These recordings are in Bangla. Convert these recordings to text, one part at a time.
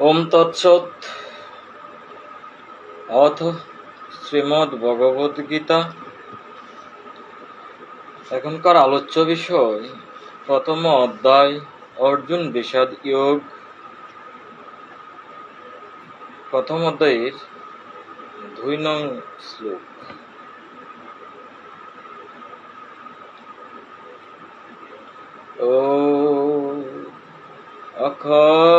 ওম তৎসৎ। অথ শ্রীমদ্ ভগবদ গীতা। এখনকার আলোচ্য বিষয়, প্রথম অধ্যায়, অর্জুন বিষাদ যোগ প্রথম অধ্যায়ের দুই নং শ্লোক। ও অখণ্ড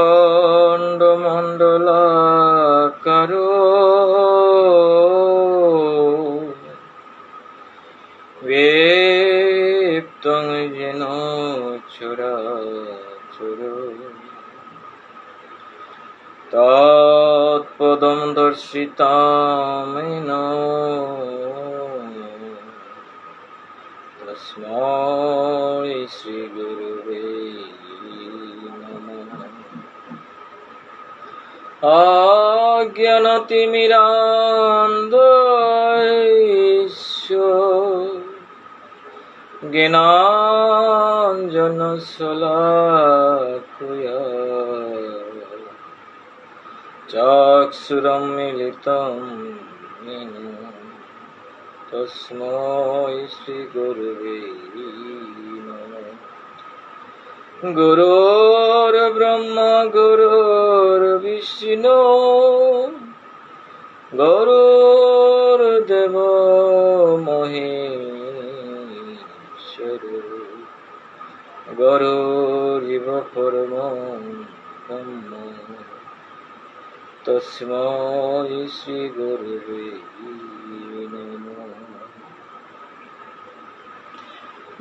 তৎপদম দর্শিতামেন তস্मै শ্রীগুরুবে নমঃ। অজ্ঞানতিমিরান্ধ জ্ঞানাঞ্জন শলাকুয়া। চাক্ষুরম মিলিতম তস্মৈ গুরোর বিষ্ণু গুরোর দেব মহেশ্বর গরুরিব পরম ব্রহ্ম তস্मै শ্রীগুরুবে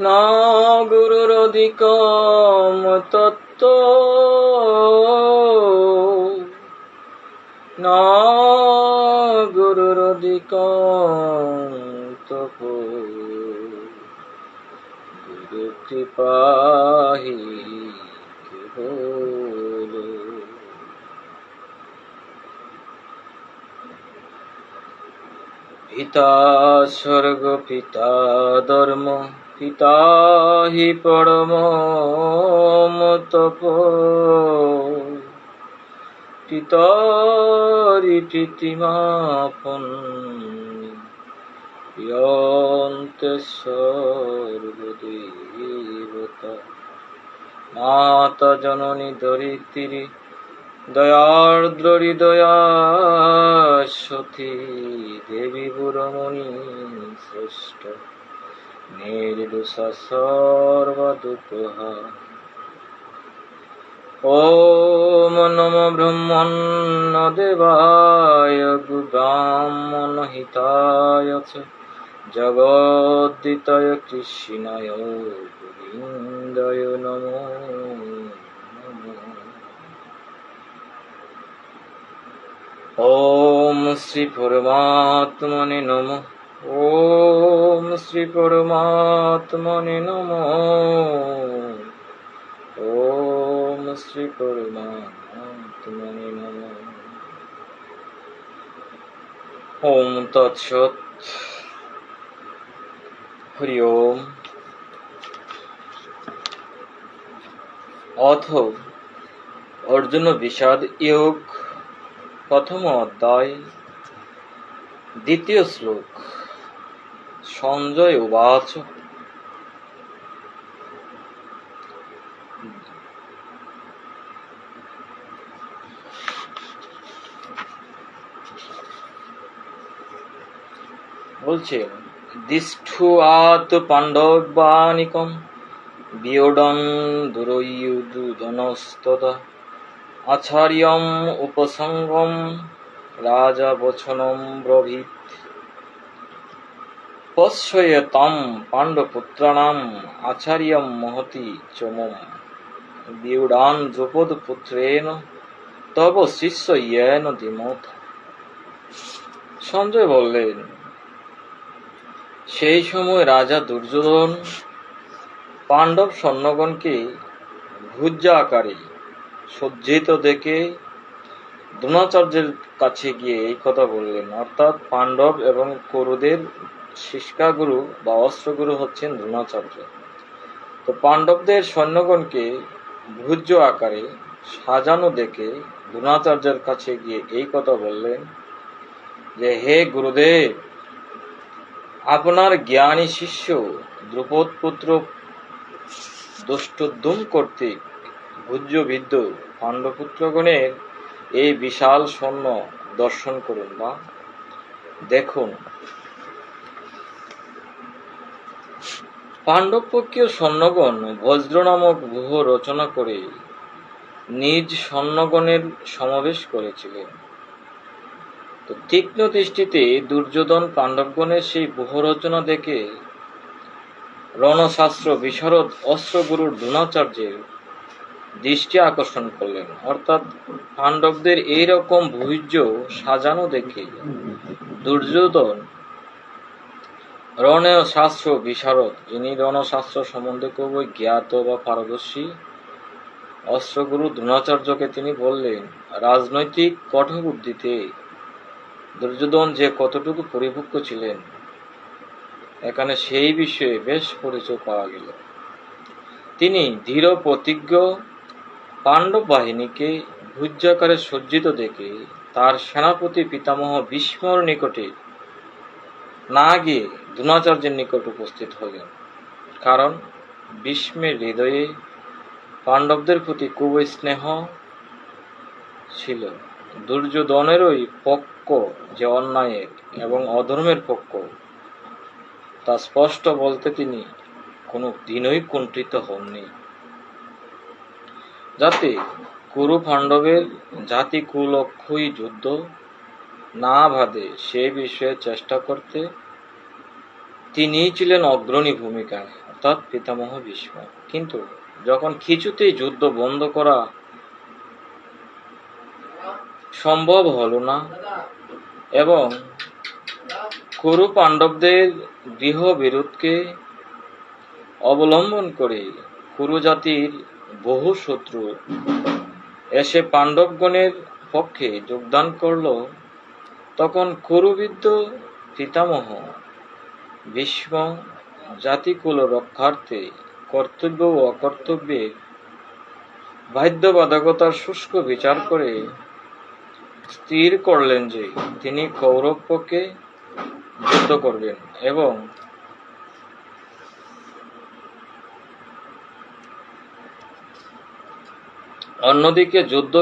না গুরুরধিকম তত্ত্ব না গুরুরধিকম তপ। গুরু কৃপাহি কেবল পিতা স্বর্গ, পিতা ধর্ম, পিতা হি পরম তপ পিতরি প্রীতিমাপন ইয়ন্তে সর্বদেবতা মাতা জননী দরিদ্রী দয়ার্দ্রি দয়া সতী দেবী বুড়মণি শ্রেষ্ঠ, নির্দোষা সর্বদুঃখহা ওম নম ব্রহ্মণ্য দেবায় ব্রাহ্মণ হিতায় চ জগদ্দিতায় কৃষ্ণায় গোবিন্দায় ওম শ্রী পরমাত্মনে নম। ওম শ্রী পরমাত্মনে নম। ওম শ্রী পরমাত্মনে নম। ওম অথ অর্জুন বিষাদ যোগ প্রথম অধ্যায় দ্বিতীয় শ্লোক সঞ্জয় উবাচ। বলছে দিষ্ঠুয়াত পাণ্ডবানিকম বিয়োডন দুরয়ুদুধনস্তদা। আচার্যম উপসঙ্গম রাজা বচনম ব্রভীত। পশ্যয়তাম পাণ্ডপুত্রাণাম আচার্যম মহতি চমম। বিউডান দ্রুপদ পুত্রেণ তব শিষ্য ইয়েন দিমত সঞ্জয় বললেন, সেই সময় রাজা দুর্যোধন পাণ্ডব সৈন্যগণকে ভুজ্জা আকারে সজ্জিত দেখে দ্রোণাচার্যের কাছে গিয়ে এই কথা বললেন, অর্থাৎ পাণ্ডব এবং কৌরদের শিষ্কাগুরু বা অস্ত্রগুরু হচ্ছেন দ্রোণাচার্য। তো পাণ্ডবদের সৈন্যগণকে ভুজ্য আকারে সাজানো দেখে দ্রোণাচার্যের কাছে গিয়ে এই কথা বললেন যে, হে গুরুদেব, আপনার জ্ঞানী শিষ্য দ্রুপদ পুত্র দুষ্টুদ্যুম কর্তৃক ভুজ্যবিদ্ধ পাণ্ডপুত্রগণের এই বিশাল সৈন্য দর্শন করুন বা দেখুন, পাণ্ডবপক্ষীয় সৈন্যগণ বজ্র নামক গুহ রচনা করে নিজ সৈন্যগণের সমাবেশ করেছিলেন। তো তীক্ষ্ণ দৃষ্টিতে দুর্যোধন পাণ্ডবগণের সেই গুহ রচনা দেখে রণশাস্ত্র, বিশারদ অস্ত্রগুরুর দ্রোণাচার্যের দৃষ্টি আকর্ষণ করলেন। অর্থাৎ পাণ্ডবদের এইরকম ভুজ্য সাজানো দেখে দুর্যোধন রণেয় শাস্ত্র বিশারদ, যিনি রণশাস্ত্র সম্বন্ধে খুবই জ্ঞাত বা পারদর্শী, অস্ত্রগুরু দ্রোণাচার্যকে তিনি বললেন, রাজনৈতিক কঠোবুদ্ধিতে দুর্যোধন যে কতটুকু পরিপক্ক ছিলেন, এখানে সেই বিষয়ে বেশ পরিচয় পাওয়া গেল। তিনি দৃঢ় প্রতিজ্ঞ পাণ্ডব বাহিনীকে ভুজ্যাকারে সজ্জিত দেখে তার সেনাপতি পিতামহ ভীষ্মর নিকটে না গিয়ে দ্রোণাচার্যের নিকট উপস্থিত হলেন। কারণ ভীষ্মের হৃদয়ে পাণ্ডবদের প্রতি খুবই স্নেহ ছিল। দুর্যোধনেরই পক্ষ যে অন্যায়ের এবং অধর্মের পক্ষ তা স্পষ্ট বলতে তিনি কোনো দিনই কুণ্ঠিত হননি। যাতে কুরু পাণ্ডবের জাতি কুলক্ষই যুদ্ধ না বাধে সে বিষয়ে চেষ্টা করতে তিনিই ছিলেন অগ্রণী ভূমিকায় অর্থাৎ পিতামহ ভীষ্ম। কিন্তু যখন কিছুতেই যুদ্ধ বন্ধ করা সম্ভব হলো না এবং কুরু পাণ্ডবদের গৃহ বিরোধকে অবলম্বন করে কুরু জাতির বহু শত্রু। এসে পাণ্ডবগণের পক্ষে যোগদান করল। তখন কুরুবিদ্য পিতামহ ভীষ্ম জাতিকুল রক্ষার্থে কর্তব্য ও অকর্তব্যের বাধ্যবাধকতার শুষ্ক বিচার করে স্থির করলেন যে তিনি কৌরব পক্ষে যুদ্ধ করবেন এবং অন্যদিকে যুদ্ধ